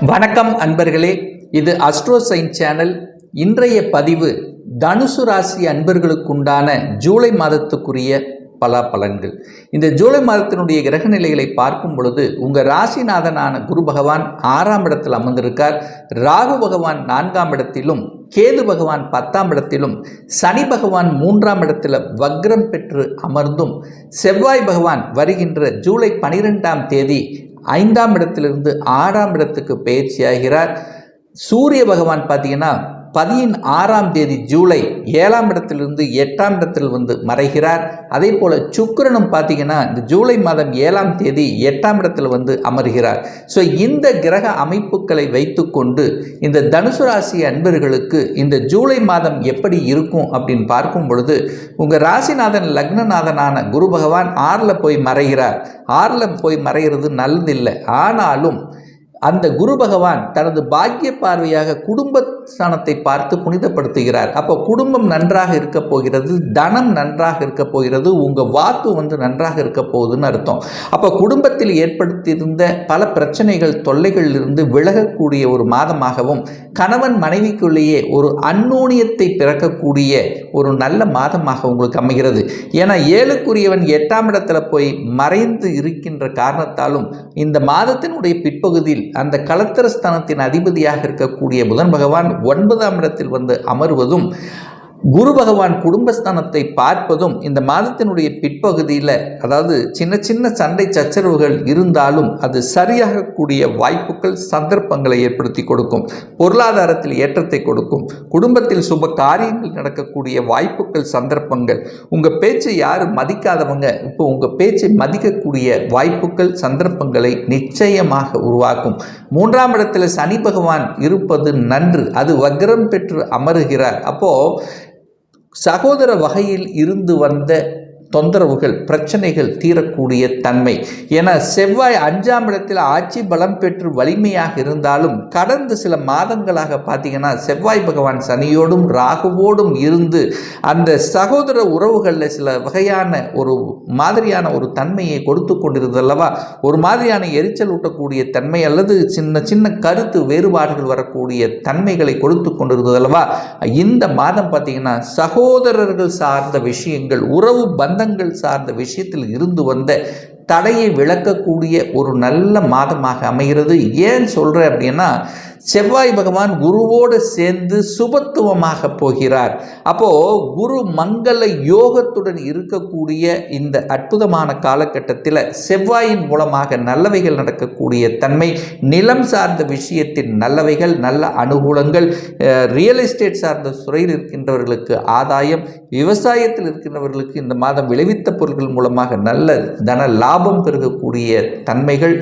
வணக்கம் அன்பர்களே இது அஸ்ட்ரோ சைன் சேனல் இன்றைய பதிவு தனுசு ராசி அன்பர்களுக்குண்டான ஜூலை மாதத்துக்குரிய பலாபலன்கள் இந்த ஜூலை மாதத்தினுடைய கிரக நிலைகளை பார்க்கும் பொழுது உங்கள் ராசிநாதனான குரு பகவான் ஆறாம் இடத்தில் அமர்ந்திருக்கார். ராகு பகவான் நான்காம் இடத்திலும் கேது பகவான் பத்தாம் இடத்திலும் சனி பகவான் மூன்றாம் இடத்தில் வக்ரம் பெற்று அமர்ந்தும் செவ்வாய் பகவான் வருகின்ற ஜூலை பனிரெண்டாம் தேதி ஐந்தாம் இடத்திலிருந்து ஆறாம் இடத்துக்கு பயிற்சியாகிறார். சூரிய பகவான் பார்த்தீங்கன்னா பதியின் ஆறாம் தேதி ஜூலை ஏழாம் இடத்திலிருந்து எட்டாம் இடத்தில் வந்து மறைகிறார். அதே போல் சுக்கரனும் பார்த்தீங்கன்னா இந்த ஜூலை மாதம் ஏழாம் தேதி எட்டாம் இடத்தில் வந்து அமர்கிறார். ஸோ இந்த கிரக அமைப்புகளை வைத்துக்கொண்டு இந்த தனுசு ராசி அன்பர்களுக்கு இந்த ஜூலை மாதம் எப்படி இருக்கும் அப்படின்னு பார்க்கும் பொழுது உங்கள் ராசிநாதன் லக்னநாதனான குரு பகவான் ஆறில் போய் மறைகிறார். ஆறில் போய் மறைகிறது நல்லதில்லை. ஆனாலும் அந்த குரு பகவான் தனது பாக்கிய பார்வையாக குடும்ப ஸ்தானத்தை பார்த்து புனிதப்படுத்துகிறார். அப்போ குடும்பம் நன்றாக இருக்க போகிறது தனம் நன்றாக இருக்க போகிறது உங்கள் வாக்கு வந்து நன்றாக இருக்க போகுதுன்னு அர்த்தம். அப்போ குடும்பத்தில் ஏற்படுத்தியிருந்த பல பிரச்சனைகள் தொல்லைகளிலிருந்து விலகக்கூடிய ஒரு மாதமாகவும் கணவன் மனைவிக்குள்ளேயே ஒரு அந்நூனியத்தை பிறக்கக்கூடிய ஒரு நல்ல மாதமாக உங்களுக்கு அமைகிறது. ஏன்னா ஏழுக்குரியவன் எட்டாம் இடத்துல போய் மறைந்து இருக்கின்ற காரணத்தாலும் இந்த மாதத்தினுடைய பிற்பகுதியில் அந்த கலத்திரஸ்தானத்தின் அதிபதியாக இருக்கக்கூடிய புதன் பகவான் ஒன்பதாம் இடத்தில் வந்து அமர்வதும் குரு பகவான் குடும்பஸ்தானத்தை பார்ப்பதும் இந்த மாதத்தினுடைய பிற்பகுதியில் அதாவது சின்ன சின்ன சண்டை சச்சரவுகள் இருந்தாலும் அது சரியாகக்கூடிய வாய்ப்புகள் சந்தர்ப்பங்களை ஏற்படுத்தி கொடுக்கும். பொருளாதாரத்தில் ஏற்றத்தை கொடுக்கும். குடும்பத்தில் சுப காரியங்கள் நடக்கக்கூடிய வாய்ப்புகள் சந்தர்ப்பங்கள். உங்கள் பேச்சை யாரும் மதிக்காதவங்க இப்போ உங்கள் பேச்சை மதிக்கக்கூடிய வாய்ப்புகள் சந்தர்ப்பங்களை நிச்சயமாக உருவாக்கும். மூன்றாம் இடத்தில் சனி பகவான் இருப்பது நன்று. அது வக்ரம் பெற்று அமருகிறார். அப்போது சகோதர வகையில் இருந்து வந்த தொந்தரவுகள் பிரச்சனைகள் தீரக்கூடிய தன்மை. என செவ்வாய் அஞ்சாம் இடத்தில் ஆட்சி பலம் பெற்று வலிமையாக இருந்தாலும் கடந்த சில மாதங்களாக பார்த்தீங்கன்னா செவ்வாய் பகவான் சனியோடும் ராகுவோடும் இருந்து அந்த சகோதர உறவுகளில் சில வகையான ஒரு மாதிரியான ஒரு தன்மையை கொடுத்து கொண்டிருந்தல்லவா ஒரு மாதிரியான எரிச்சல் ஊட்டக்கூடிய தன்மை அல்லது சின்ன சின்ன கருத்து வேறுபாடுகள் வரக்கூடிய தன்மைகளை கொடுத்து கொண்டிருந்ததல்லவா இந்த மாதம் பார்த்தீங்கன்னா சகோதரர்கள் சார்ந்த விஷயங்கள் உறவு பந்தங்கள் சார்ந்த விஷயத்தில் இருந்து வந்த தடையை விளக்கக்கூடிய ஒரு நல்ல மாதமாக அமைகிறது. ஏன் சொல்கிறேன் அப்படின்னா செவ்வாய் பகவான் குருவோடு சேர்ந்து சுபத்துவமாக போகிறார். அப்போது குரு மங்கள யோகத்துடன் இருக்கக்கூடிய இந்த அற்புதமான காலகட்டத்தில் செவ்வாயின் மூலமாக நல்லவைகள் நடக்கக்கூடிய தன்மை நிலம் சார்ந்த விஷயத்தின் நல்லவைகள் நல்ல அனுகூலங்கள் ரியல் எஸ்டேட் சார்ந்த துறையில் இருக்கின்றவர்களுக்கு ஆதாயம் விவசாயத்தில் இருக்கின்றவர்களுக்கு இந்த மாதம் விளைவித்த பொருட்கள் மூலமாக நல்ல தன லாபம் லாபம் பெருகக்கூடிய தன்மைகள்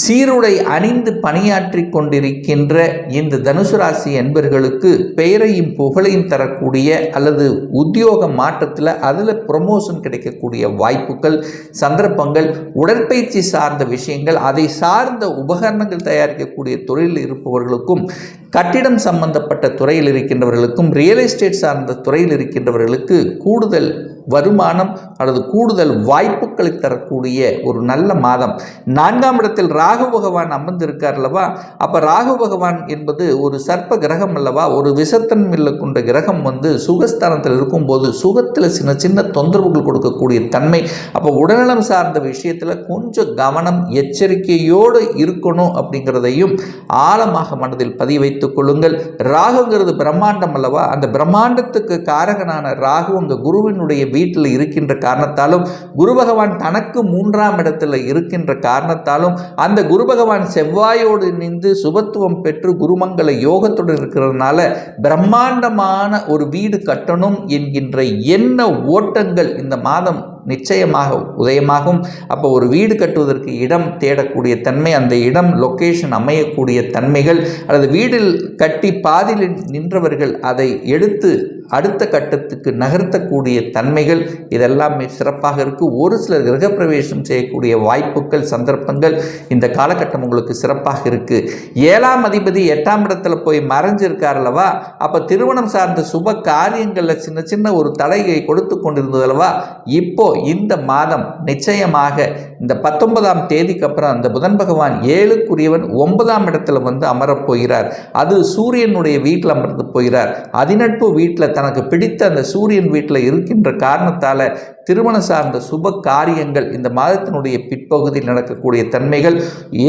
சீருடை அணிந்து பணியாற்றி கொண்டிருக்கின்ற இந்த தனுசு ராசி என்பர்களுக்கு பெயரையும் புகழையும் தரக்கூடிய அல்லது உத்தியோக மாற்றத்தில் அதில் ப்ரொமோஷன் கிடைக்கக்கூடிய வாய்ப்புகள் சந்தர்ப்பங்கள் உடற்பயிற்சி சார்ந்த விஷயங்கள் அதை சார்ந்த உபகரணங்கள் தயாரிக்கக்கூடிய தொழிலில் இருப்பவர்களுக்கும் கட்டிடம் சம்பந்தப்பட்ட துறையில் இருக்கின்றவர்களுக்கும் ரியல் எஸ்டேட் சார்ந்த துறையில் இருக்கின்றவர்களுக்கு கூடுதல் வருமானம் அல்லது கூடுதல் வாய்ப்புகளை தரக்கூடிய ஒரு நல்ல மாதம். நான்காம் இடத்தில் ராகு பகவான் அமர்ந்திருக்கார் அல்லவா? அப்போ ராகு பகவான் என்பது ஒரு சர்ப்ப கிரகம் அல்லவா? ஒரு விசத்தன்மையில் கொண்ட கிரகம் வந்து சுகஸ்தானத்தில் இருக்கும்போது சுகத்தில் சின்ன சின்ன தொந்தரவுகள் கொடுக்கக்கூடிய தன்மை. அப்போ உடல்நலம் சார்ந்த விஷயத்தில் கொஞ்சம் கவனம் எச்சரிக்கையோடு இருக்கணும் அப்படிங்கிறதையும் ஆழமாக மனதில் பதிய வைத்துக் கொள்ளுங்கள். ராகுங்கிறது பிரம்மாண்டம் அல்லவா? அந்த பிரம்மாண்டத்துக்கு காரகனான ராகு அந்த குருவினுடைய வீட்டில் இருக்கின்ற காரணத்தாலும் குரு பகவான் தனக்கு மூன்றாம் இடத்துல இருக்கின்ற காரணத்தாலும் அந்த குரு பகவான் செவ்வாயோடு இணைந்து சுபத்துவம் பெற்று குருமங்கல யோகத்துடன் இருக்கிறதுனால பிரம்மாண்டமான ஒரு வீடு கட்டணும் என்கின்ற எண்ண ஓட்டங்கள் இந்த மாதம் நிச்சயமாக உதயமாகும். அப்போ ஒரு வீடு கட்டுவதற்கு இடம் தேடக்கூடிய தன்மை அந்த இடம் லொக்கேஷன் அமையக்கூடிய தன்மைகள் அல்லது வீடில் கட்டி பாதியில் நின்றவர்கள் அதை எடுத்து அடுத்த கட்டத்துக்கு நகர்த்தக்கூடிய தன்மைகள் இதெல்லாமே சிறப்பாக இருக்குது ஒரு சிலர் கிரகப்பிரவேசம் செய்யக்கூடிய வாய்ப்புகள் சந்தர்ப்பங்கள் இந்த காலகட்டம் உங்களுக்கு சிறப்பாக இருக்குது ஏழாம் அதிபதி எட்டாம் இடத்துல போய் மறைஞ்சிருக்கார் அல்லவா? அப்போ திருமணம் சார்ந்த சுப காரியங்களில் சின்ன சின்ன ஒரு தடையை கொடுத்து கொண்டிருந்தது அல்லவா? இப்போ இந்த மாதம் நிச்சயமாக இந்த பத்தொன்பதாம் தேதிக்கு அப்புறம் அந்த புதன் பகவான் ஏழுக்குரியவன் ஒன்பதாம் இடத்துல வந்து அமரப் போகிறார். அது சூரியனுடைய வீட்டில் அமர்ந்து போகிறார். அதிநட்பு வீட்டில் தனக்கு பிடித்த அந்த சூரியன் வீட்டில் இருக்கின்ற காரணத்தால் திருமணம் சார்ந்த சுப காரியங்கள் இந்த மாதத்தினுடைய பிற்பகுதியில் நடக்கக்கூடிய தன்மைகள்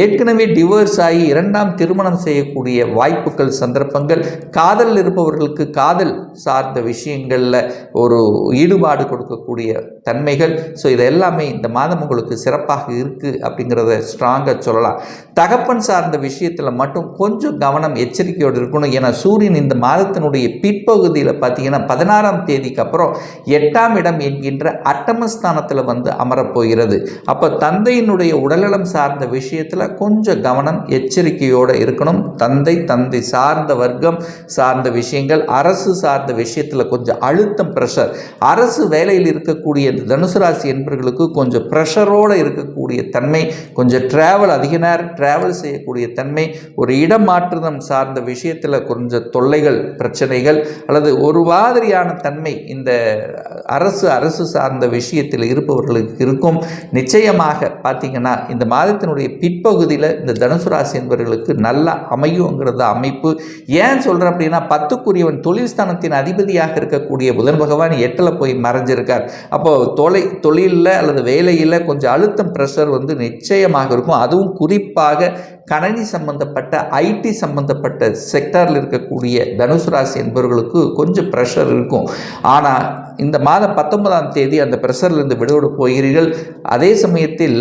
ஏற்கனவே டிவோர்ஸ் ஆகி இரண்டாம் திருமணம் செய்யக்கூடிய வாய்ப்புகள் சந்தர்ப்பங்கள் காதலில் இருப்பவர்களுக்கு காதல் சார்ந்த விஷயங்களில் ஒரு ஈடுபாடு கொடுக்கக்கூடிய தன்மைகள். ஸோ இது எல்லாமே இந்த மாதம் உங்களுக்கு சிறப்பாக இருக்குது அப்படிங்கிறத ஸ்ட்ராங்காக சொல்லலாம். தகப்பன் சார்ந்த விஷயத்தில் மட்டும் கொஞ்சம் கவனம் எச்சரிக்கையோடு இருக்கணும். ஏன்னா சூரியன் இந்த மாதத்தினுடைய பிற்பகுதியில் பார்த்தீங்கன்னா பதினாறாம் தேதிக்கு அப்புறம் எட்டாம் இடம் என்கின்ற அட்டமஸ்தானத்தில் வந்து அமரப்போகிறது. அப்போ தந்தையினுடைய உடல்நலம் சார்ந்த விஷயத்தில் கொஞ்சம் கவனம் எச்சரிக்கையோடு இருக்கணும். தந்தை தந்தை சார்ந்த வர்க்கம் சார்ந்த விஷயங்கள் அரசு சார்ந்த விஷயத்தில் கொஞ்சம் அழுத்தம் ப்ரெஷர் அரசு வேலையில் இருக்கக்கூடிய இந்த தனுசு ராசி என்பவர்களுக்கு கொஞ்சம் ப்ரெஷரோடு இருக்கக்கூடிய தன்மை கொஞ்சம் ட்ராவல் அதிக நேரம் ட்ராவல் செய்யக்கூடிய தன்மை ஒரு இடமாற்றுதம் சார்ந்த விஷயத்தில் கொஞ்சம் தொல்லைகள் பிரச்சனைகள் அல்லது ஒரு மாதிரியான தன்மை இந்த அரசு அரசு சார்ந்த விஷயத்தில் இருப்பவர்களுக்கு இருக்கும். நிச்சயமாக பார்த்தீங்கன்னா இந்த மாதத்தினுடைய பிற்பகுதியில் இந்த தனுசு ராசி என்பவர்களுக்கு நல்லா அமையுங்கிறத அமைப்பு. ஏன் சொல்கிறேன் அப்படின்னா பத்துக்குரியவன் தொழில் ஸ்தானத்தின் அதிபதியாக இருக்கக்கூடிய புதன் பகவான் எட்டில் போய் மறைஞ்சிருக்கார். அப்போ தொலை தொழிலில் அல்லது வேலையில் கொஞ்சம் அழுத்தம் ப்ரெஷர் வந்து நிச்சயமாக இருக்கும். அதுவும் குறிப்பாக கணனி சம்பந்தப்பட்ட ஐடி சம்பந்தப்பட்ட செக்டாரில் இருக்கக்கூடிய தனுசு ராசி என்பவர்களுக்கு கொஞ்சம் ப்ரெஷர் இருக்கும். ஆனால் இந்த மாதம் பத்தொன்பதாம் தேதி அந்த ப்ரெஷர்லேருந்து விடுபட போகிறீர்கள். அதே சமயத்தில்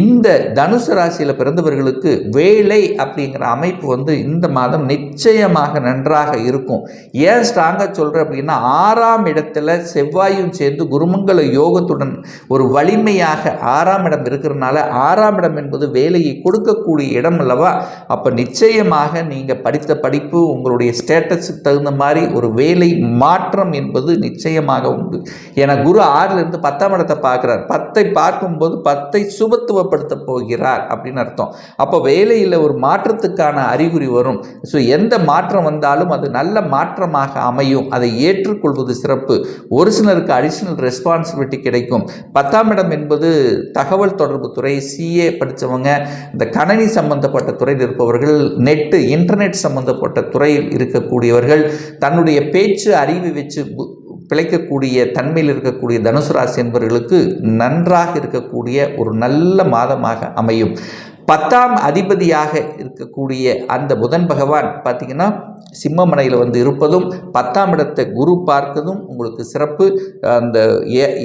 இந்த தனுசு ராசியில் பிறந்தவர்களுக்கு வேலை அப்படிங்கிற அமைப்பு வந்து இந்த மாதம் நிச்சயமாக நன்றாக இருக்கும். ஏன் ஸ்ட்ராங்காக சொல்கிறேன் அப்படின்னா ஆறாம் இடத்துல செவ்வாயும் சேர்ந்து குருமங்கல யோகத்துடன் ஒரு வலிமையாக ஆறாம் இடம் இருக்கிறதுனால ஆறாம் இடம் என்பது வேலையை கொடுக்கக்கூடிய இடம் அல்லவா? அப்போ நிச்சயமாக நீங்கள் படித்த படிப்பு உங்களுடைய ஸ்டேட்டஸுக்கு தகுந்த மாதிரி ஒரு வேலை மாற்றம் என்பது நிச்சயமாக உண்டு. ஏன்னா குரு ஆறிலிருந்து பத்தாம் இடத்தை பார்க்குறார். பத்தை பார்க்கும்போது பத்தை சுபத்துவப்படுத்த போகிறார் அப்படின்னு அர்த்தம். அப்போ வேலையில் ஒரு மாற்றத்துக்கான அறிகுறி வரும். ஸோ எந்த மாற்றம் வந்தாலும் அது நல்ல மாற்றமாக அமையும். அதை ஏற்றுக்கொள்வது சிறப்பு. ஒரு சிலருக்கு அடிஷ்னல் ரெஸ்பான்சிபிலிட்டி கிடைக்கும். பத்தாம் இடம் என்பது தகவல் தொடர்பு துறை சிஏ படித்தவங்க இந்த கணனி சம்பந்தப்பட்ட துறையில் இருப்பவர்கள் நெட்டு இன்டர்நெட் சம்பந்தப்பட்ட துறையில் இருக்கக்கூடியவர்கள் தன்னுடைய பேச்சு அறிவு வச்சு பிழைக்கக்கூடிய தன்மையில் இருக்கக்கூடிய தனுசு ராசி என்பவர்களுக்கு நன்றாக இருக்கக்கூடிய ஒரு நல்ல மாதமாக அமையும். பத்தாம் அதிபதியாக இருக்கக்கூடிய அந்த புதன் பகவான் பார்த்திங்கன்னா சிம்மமனையில் வந்து இருப்பதும் பத்தாம் இடத்தை குரு பார்க்கதும் உங்களுக்கு சிறப்பு. அந்த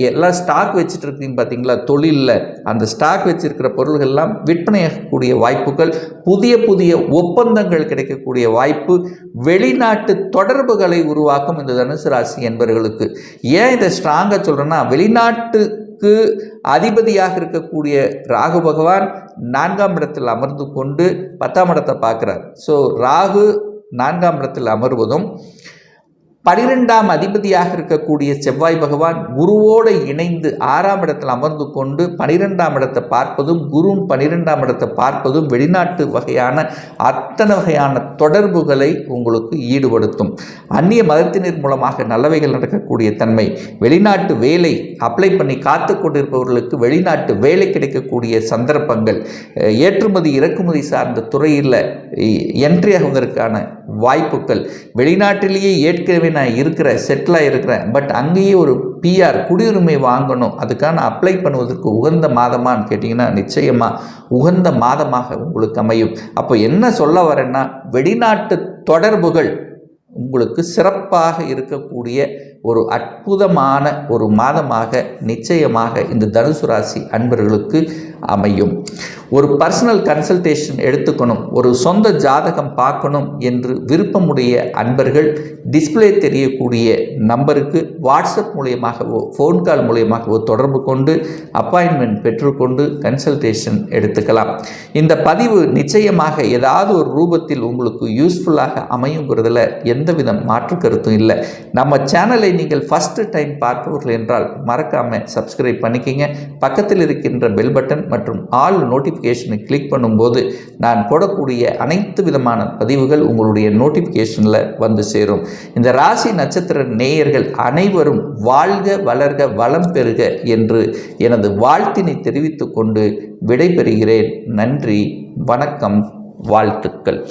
எல்லா ஸ்டாக் வச்சுட்டு இருக்கீங்க பார்த்தீங்களா? தொழிலில். அந்த ஸ்டாக் வச்சிருக்கிற பொருள்கள்லாம் விற்பனையாகக்கூடிய வாய்ப்புகள் புதிய புதிய ஒப்பந்தங்கள் கிடைக்கக்கூடிய வாய்ப்பு வெளிநாட்டு தொடர்புகளை உருவாக்கும் இந்த தனுசு ராசி என்பவர்களுக்கு ஏன் இதை ஸ்ட்ராங்காக சொல்கிறேன்னா வெளிநாட்டு வெளிநாட்டுக்கு அதிபதியாக இருக்கக்கூடிய ராகு பகவான் நான்காம் இடத்தில் அமர்ந்து கொண்டு பத்தாம் இடத்தை பார்க்குறார். ஸோ ராகு நான்காம் இடத்தில் அமர்வதும் பனிரெண்டாம் அதிபதியாக இருக்கக்கூடிய செவ்வாய் பகவான் குருவோடு இணைந்து ஆறாம் இடத்தில் அமர்ந்து கொண்டு பனிரெண்டாம் இடத்தை பார்ப்பதும் குருவும் பனிரெண்டாம் இடத்தை பார்ப்பதும் வெளிநாட்டு வகையான அத்தனை வகையான தொடர்புகளை உங்களுக்கு ஈடுபடுத்தும். அந்நிய மதத்தினர் மூலமாக நல்லவைகள் நடக்கக்கூடிய தன்மை வெளிநாட்டு வேலை அப்ளை பண்ணி காத்து கொண்டிருப்பவர்களுக்கு வெளிநாட்டு வேலை கிடைக்கக்கூடிய சந்தர்ப்பங்கள் ஏற்றுமதி இறக்குமதி சார்ந்த துறையில் என்ட்ரி ஆகுவதற்கான வாய்ப்புகள் வெளிநாட்டிலேயே ஏற்கனவே நான் இருக்கிறேன் செட்டிலாக இருக்கிறேன் பட் அங்கேயே ஒரு பிஆர் குடியுரிமை வாங்கணும். அதுக்கான அப்ளை பண்ணுவதற்கு உகந்த மாதமான்னு கேட்டிங்கன்னா நிச்சயமாக உகந்த மாதமாக உங்களுக்கு அமையும். அப்போ என்ன சொல்ல வரேன்னா வெளிநாட்டு தொடர்புகள் உங்களுக்கு சிறப்பாக இருக்கக்கூடிய ஒரு அற்புதமான ஒரு மாதமாக நிச்சயமாக இந்த தனுசு ராசி அன்பர்களுக்கு அமையும். ஒரு பர்சனல் கன்சல்டேஷன் எடுத்துக்கணும். ஒரு சொந்த ஜாதகம் பார்க்கணும் என்று விருப்பமுடைய அன்பர்கள் டிஸ்ப்ளே தெரியக்கூடிய நம்பருக்கு வாட்ஸ்அப் மூலியமாகவோ ஃபோன் கால் மூலியமாகவோ தொடர்பு கொண்டு அப்பாயின்மெண்ட் பெற்றுக்கொண்டு கன்சல்டேஷன் எடுத்துக்கலாம். இந்த பதிவு நிச்சயமாக ஏதாவது ஒரு ரூபத்தில் உங்களுக்கு யூஸ்ஃபுல்லாக அமையுங்கிறதுல எந்தவித மாற்று கருத்தும் இல்லை. நம்ம சேனலை நீங்கள் ஃபஸ்ட்டு டைம் பார்ப்பவர்கள் என்றால் மறக்காமல் சப்ஸ்கிரைப் பண்ணிக்கிங்க. பக்கத்தில் இருக்கின்ற பெல் பட்டன் மற்றும் ஆல் நோட்டிஃபிகேஷனை கிளிக் பண்ணும்போது நான் போடக்கூடிய அனைத்து விதமான பதிவுகள் உங்களுடைய நோட்டிஃபிகேஷனில் வந்து சேரும். இந்த ராசி நட்சத்திர நேயர்கள் அனைவரும் வாழ்க வளர்க வளம் பெறுக என்று எனது வாழ்த்தினை தெரிவித்துக்கொண்டு விடைபெறுகிறேன். நன்றி வணக்கம் வாழ்த்துக்கள்.